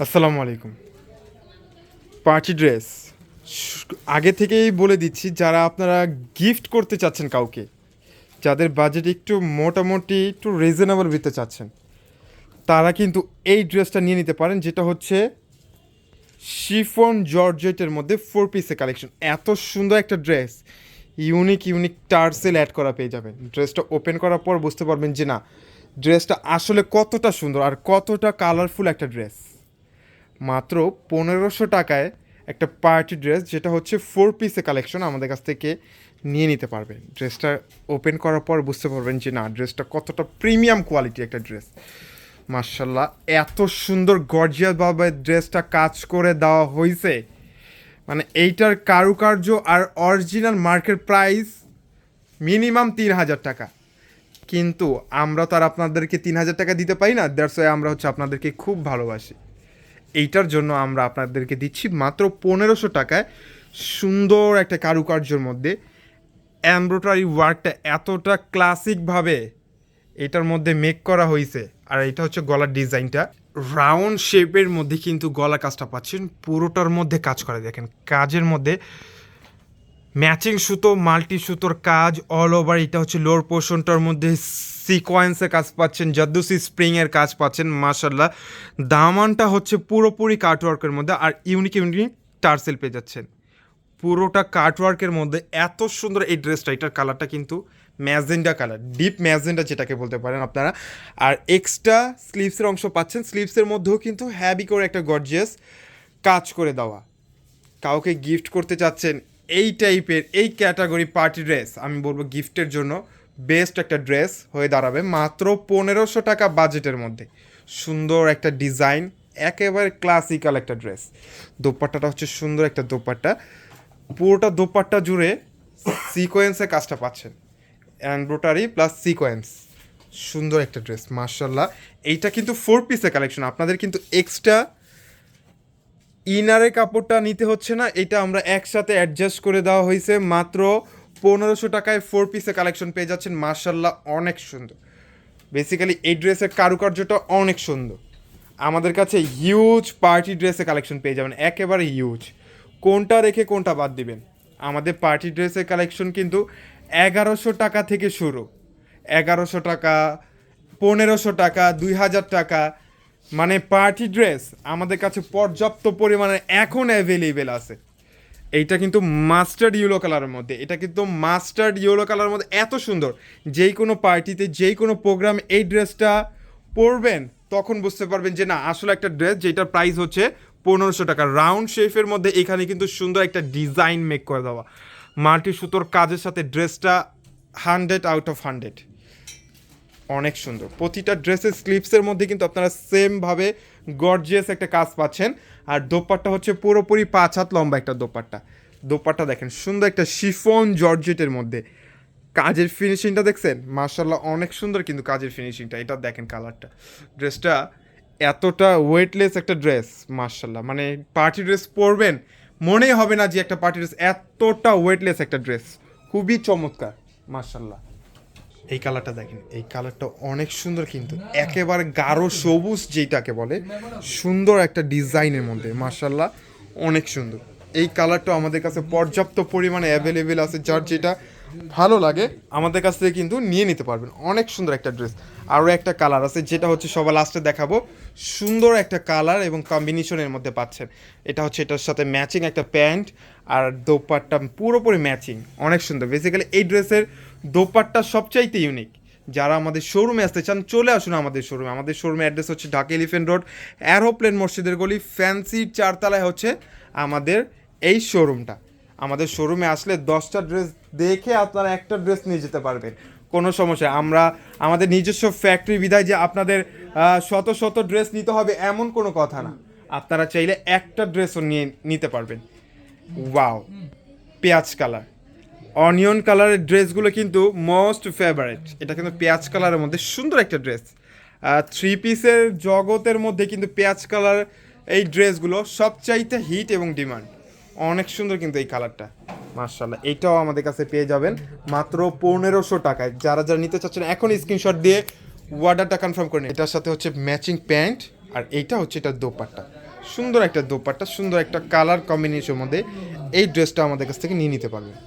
আসসালামু আলাইকুম। Party dress. আগে থেকেই বলে দিচ্ছি, যারা আপনারা গিফট করতে চাচ্ছেন কাউকে, যাদের বাজেট একটু মোটামুটি, একটু রিজনেবল দিতে চাচ্ছেন, তারা কিন্তু এই ড্রেসটা নিয়ে নিতে পারেন, যেটা হচ্ছে শিফন জর্জেটের মধ্যে ফোর পিসের কালেকশন এত সুন্দর একটা dress. Unique unique tassel add করা পেয়ে যাবেন। ড্রেসটা ওপেন করার পর বুঝতে পারবেন যে না, ড্রেসটা আসলে কতটা সুন্দর আর কতটা কালারফুল একটা ড্রেস। মাত্র পনেরোশো টাকায় একটা পার্টি ড্রেস, যেটা হচ্ছে ফোর পিসে কালেকশন আমাদের কাছ থেকে নিয়ে নিতে পারবেন ড্রেসটা ওপেন করার পর বুঝতে পারবেন যে না, ড্রেসটা কতটা প্রিমিয়াম কোয়ালিটি একটা ড্রেস। মার্শাল্লাহ এত সুন্দর গর্জিয়াসভাবে ড্রেসটা কাজ করে দেওয়া হয়েছে মানে এইটার কারুকার্য আর অরিজিনাল মার্কেট প্রাইস মিনিমাম তিন হাজার টাকা। কিন্তু আমরা তো আর আপনাদেরকে তিন হাজার টাকা দিতে পারি না দ্যাটস আমরা হচ্ছে আপনাদেরকে খুব ভালোবাসি। এইটার জন্য আমরা আপনাদেরকে দিচ্ছি মাত্র পনেরোশো টাকায় সুন্দর একটা কারুকার্যর মধ্যে। এমব্রয়ডারি ওয়ার্কটা এতটা ক্লাসিকভাবে এটার মধ্যে মেক করা হয়েছে আর এটা হচ্ছে গলার ডিজাইনটা। রাউন্ড শেপের মধ্যে কিন্তু গলা কাজটা পাচ্ছেন। পুরোটার মধ্যে কাজ করে দেখেন। কাজের মধ্যে ম্যাচিং সুতো, মাল্টি সুতোর কাজ অল ওভার এটা হচ্ছে লোর পোর্শনটার মধ্যে সিকোয়েন্সের কাজ পাচ্ছেন জাদ্দুসি স্প্রিংয়ের কাজ পাচ্ছেন মাশাল্লাহ দামানটা হচ্ছে পুরোপুরি কাটওয়ার্কের মধ্যে আর ইউনিক ইউনিক টার্সেল পেয়ে যাচ্ছেন। পুরোটা কাটওয়ার্কের মধ্যে এত সুন্দর এই ড্রেসটা এটার কালারটা কিন্তু ম্যাজেন্ডা কালার ডিপ ম্যাজেন্ডা যেটাকে বলতে পারেন আপনারা। আর এক্সট্রা স্লিভসের অংশ পাচ্ছেন স্লিভসের মধ্যেও কিন্তু হ্যাবি করে একটা গর্জিয়াস কাজ করে দেওয়া। কাউকে গিফট করতে চাচ্ছেন এই টাইপের এই ক্যাটাগরি পার্টি ড্রেস আমি বলব গিফটের জন্য বেস্ট একটা ড্রেস হয়ে দাঁড়াবে মাত্র পনেরোশো টাকা বাজেটের মধ্যে। সুন্দর একটা ডিজাইন একেবারে ক্লাসিক্যাল একটা ড্রেস দোপাট্টাটা হচ্ছে সুন্দর একটা দোপাট্টা। পুরোটা দোপাট্টা জুড়ে সিকোয়েন্সের কাজটা পাচ্ছেন। অ্যান্ড্রোটারি প্লাস সিকোয়েন্স সুন্দর একটা ড্রেস মার্শাল্লাহ এইটা কিন্তু ফোর পিসের কালেকশন আপনাদের কিন্তু এক্সট্রা ইনারের কাপড়টা নিতে হচ্ছে না, এটা আমরা একসাথে অ্যাডজাস্ট করে দেওয়া হয়েছে। মাত্র পনেরোশো টাকায় ফোর পিসে কালেকশন পেয়ে যাচ্ছেন। মার্শাল্লাহ অনেক সুন্দর। বেসিক্যালি এই ড্রেসের কারুকার্যটা অনেক সুন্দর। আমাদের কাছে হিউজ পার্টি ড্রেসের কালেকশন পেয়ে যাবেন, একেবারে হিউজ কোনটা রেখে কোনটা বাদ দিবেন? আমাদের পার্টি ড্রেসের কালেকশন কিন্তু এগারোশো টাকা থেকে শুরু। এগারোশো টাকা, পনেরোশো টাকা, দুই হাজার টাকা মানে পার্টি ড্রেস আমাদের কাছে পর্যাপ্ত পরিমাণে এখন অ্যাভেলেবেল আছে। এইটা কিন্তু মাস্টার্ড ইয়েলো কালারের মধ্যে। এটা কিন্তু মাস্টার্ড ইয়েলো কালারের মধ্যে এত সুন্দর। যেই কোনো পার্টিতে, যেই কোনো প্রোগ্রাম এই ড্রেসটা পরবেন, তখন বুঝতে পারবেন যে না, আসলে একটা ড্রেস যেটার প্রাইস হচ্ছে পনেরোশো টাকা। রাউন্ড শেফের মধ্যে এখানে কিন্তু সুন্দর একটা ডিজাইন মেক করে দেওয়া। মাল্টি সুতোর কাজের সাথে ড্রেসটা হান্ড্রেড আউট অফ হান্ড্রেড অনেক সুন্দর। প্রতিটা ড্রেসের স্লিপসের মধ্যে কিন্তু আপনারা সেমভাবে গর্জিয়াস একটা কাজ পাচ্ছেন। আর দোপাট্টা হচ্ছে পুরোপুরি পাঁচ হাত লম্বা একটা দোপাট্টা। দোপাট্টা দেখেন, সুন্দর একটা শিফন জর্জেটের মধ্যে। কাজের ফিনিশিংটা দেখছেন? মার্শাল্লাহ অনেক সুন্দর কিন্তু কাজের ফিনিশিংটা এটা দেখেন কালারটা ড্রেসটা এতটা ওয়েটলেস একটা ড্রেস মার্শাল্লাহ মানে পার্টি ড্রেস পরবেন, মনেই হবে না যে একটা পার্টি ড্রেস এতটা ওয়েটলেস একটা ড্রেস খুবই চমৎকার মার্শাল্লাহ এই কালারটা দেখেন, এই কালারটা অনেক সুন্দর কিন্তু। একেবারে গাঢ় সবুজ যেটাকে বলে, সুন্দর একটা ডিজাইনের মধ্যে মার্শাল্লাহ অনেক সুন্দর। এই কালারটা আমাদের কাছে পর্যাপ্ত পরিমাণে অ্যাভেলেবেল আছে, যার যেটা ভালো লাগে, আমাদের কাছ থেকে কিন্তু নিয়ে নিতে পারবেন। অনেক সুন্দর একটা ড্রেস আরও একটা কালার আছে, যেটা হচ্ছে সবার লাস্টে দেখাবো। সুন্দর একটা কালার এবং কম্বিনেশনের মধ্যে পাচ্ছেন। এটা হচ্ছে এটার সাথে ম্যাচিং একটা প্যান্ট, আর দোপাট্টা পুরোপুরি ম্যাচিং অনেক সুন্দর। বেসিক্যালি এই ড্রেসের দোপাট্টা সবচাইতে ইউনিক যারা আমাদের শোরুমে আসতে চান, চলে আসুন আমাদের শোরুমে আমাদের শোরুমে অ্যাড্রেস হচ্ছে ঢাকা এলিফেন্ট রোড অ্যারোপ্লেন মসজিদের গলি ফ্যান্সি চারতলায় হচ্ছে আমাদের এই শোরুমটা আমাদের শোরুমে আসলে দশটা ড্রেস দেখে আপনারা একটা ড্রেস নিয়ে যেতে পারবেন। কোনো সমস্যা আমরা আমাদের নিজস্ব ফ্যাক্টরি বিধায় যে আপনাদের শত শত ড্রেস নিতে হবে এমন কোনো কথা না। আপনারা চাইলে একটা ড্রেসও নিয়ে নিতে পারবেন। ওয়াও পেঁয়াজ কালার অনিয়ন কালারের ড্রেসগুলো কিন্তু মোস্ট ফেভারেট এটা কিন্তু পেঁয়াজ কালারের মধ্যে সুন্দর একটা ড্রেস থ্রি পিসের জগতের মধ্যে কিন্তু পেঁয়াজ কালার এই ড্রেসগুলো সবচাইতে হিট এবং ডিমান্ড অনেক সুন্দর কিন্তু এই কালারটা মার্শাল্লাহ এটাও আমাদের কাছে পেয়ে যাবেন মাত্র পনেরোশো টাকায়। যারা যারা নিতে চাচ্ছেন এখন স্ক্রিনশট দিয়ে অর্ডারটা কনফার্ম করে এটার সাথে হচ্ছে ম্যাচিং প্যান্ট আর এইটা হচ্ছে এটা দোপাট্টা। সুন্দর একটা দোপাট্টা, সুন্দর একটা কালার কম্বিনেশনের মধ্যে এই ড্রেসটা আমাদের কাছ থেকে নিয়ে নিতে পারবেন।